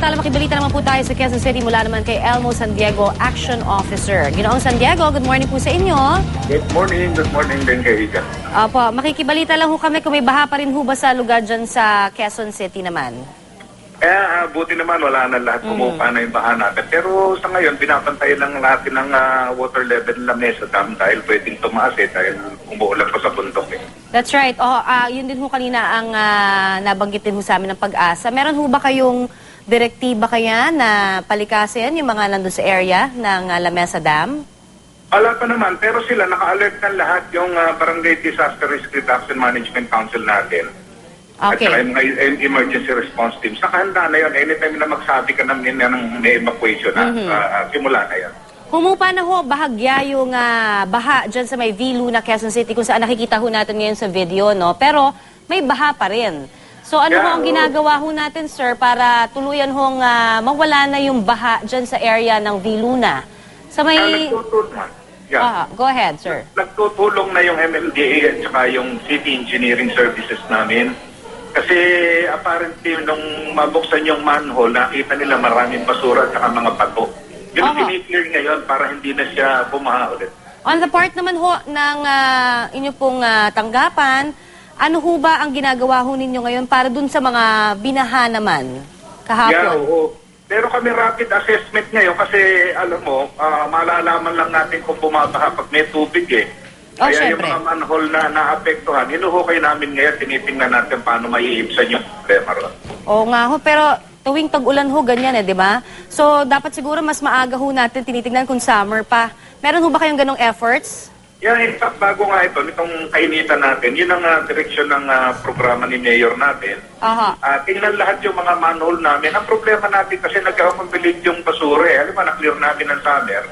Samantala, makibalita naman po tayo sa Quezon City mula naman kay Elmo San Diego, Action Officer. Ginoong San Diego, good morning po sa inyo. Good morning, good morning din kay Ika. Opo, makikibalita lang ho kami kung may baha pa rin ho ba sa lugar dyan sa Quezon City naman. Kaya ah, buti naman wala na lahat kumupa na yung baha natin. Pero sa ngayon, binabantayan lang natin ang ah, water level ng Mesa Dam dahil pwedeng tumaas eh dahil umuulan pa sa bundok eh. That's right. Oh, ah, yun din ho kanina ang ah, nabanggit din ho sa amin ng pag-asa. Meron ho ba kayong direktiba kaya na palikasin yung mga nandun sa area ng ah, Lamesa Dam? Wala pa naman, pero sila naka-alert na lahat yung ah, Barangay Disaster Risk Reduction Management Council natin. At Okay. saka yung mga em- emergency response team. Nakahanda na yun. Anytime na magsabi ka ng, ng, ng evacuation, na, ah, simula na yan. Humupa na ho bahagya yung ah, baha dyan sa may V. Luna, Quezon City kung saan nakikita ho natin ngayon sa video, no? Pero may baha pa rin. So ano Yeah, ho ang ginagawa ho natin, sir, para tuluyan hong ah, mawala na yung baha dyan sa area ng V. Luna? Sa may... nagtutulong. Yeah. Ah, go ahead, sir. Nagtutulong na yung MMDA at saka yung City Engineering Services namin. Kasi apparently nung mabuksan yung manhole, nakita nila maraming basura at saka mga bato. Yun ang kiniklear ngayon para hindi na siya bumaha ulit. On the part naman ho ng ah, inyo pong ah, tanggapan, ano ho ba ang ginagawa ho ninyo ngayon para dun sa mga binaha naman Yeah, kahapon? oo. Pero kami rapid assessment ngayon kasi alam mo, ah, malalaman lang natin kung bumabaha pag may tubig eh. Oh, Kaya yung syempre. mga manhole na naapektuhan, inuhukay namin ngayon, tinitingnan natin paano maiibsan yung problema ron. Oo nga ho, pero tuwing tag-ulan ho, ganyan eh, di ba? So, dapat siguro mas maaga ho natin tinitingnan kung summer pa. Meron ho ba kayong ganong efforts? Yeah, in fact, bago nga ito, nitong kainitan natin, yun ang ah, direksyon ng ah, programa ni Mayor natin. Aha. Ah, tingnan lahat yung mga manhole namin. Ang problema natin kasi nagkakabilig yung basura eh. Alam mo, na-clear namin ng summer.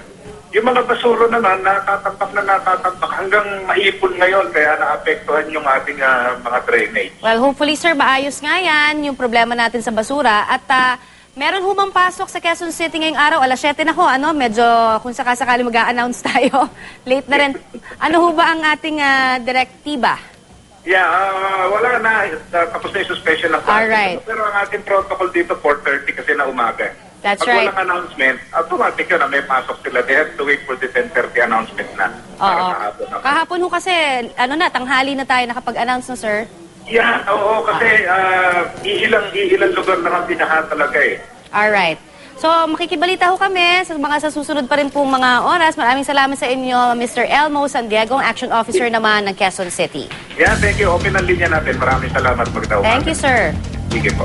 Yung mga basura naman, natatampak na natatampak hanggang maipon ngayon, kaya naapektuhan yung ating ah, mga drainage. Well, hopefully, sir, maayos nga yan yung problema natin sa basura. At ah, meron ho bang pasok sa Quezon City ngayong araw? Alas 7 na ho, ano? Medyo kung sakasakali mag-a-announce tayo. Late na rin. Ano ho ba ang ating ah, direktiba? Yeah, ah, wala na. Ah, tapos na yung suspension ng klase. Alright. Pero ang ating protocol dito, 4.30 kasi na umaga. That's Pag right. walang announcement, automatic yun na may pasok sila. They have to wait for the 10.30 announcement na. Para Oo. naman. Kahapon ho kasi, ano na, tanghali na tayo nakapag-announce na, sir. Yeah, oo, kasi ah, iilang, iilang lugar lang ang binaha talaga eh. Alright. So, makikibalita ho kami sa mga sa susunod pa rin pong mga oras. Maraming salamat sa inyo, Mr. Elmo San Diego, ang Action Officer naman ng Quezon City. Yeah, thank you. Open ang linya natin. Maraming salamat. Magdaw. Thank you, sir. Sige po.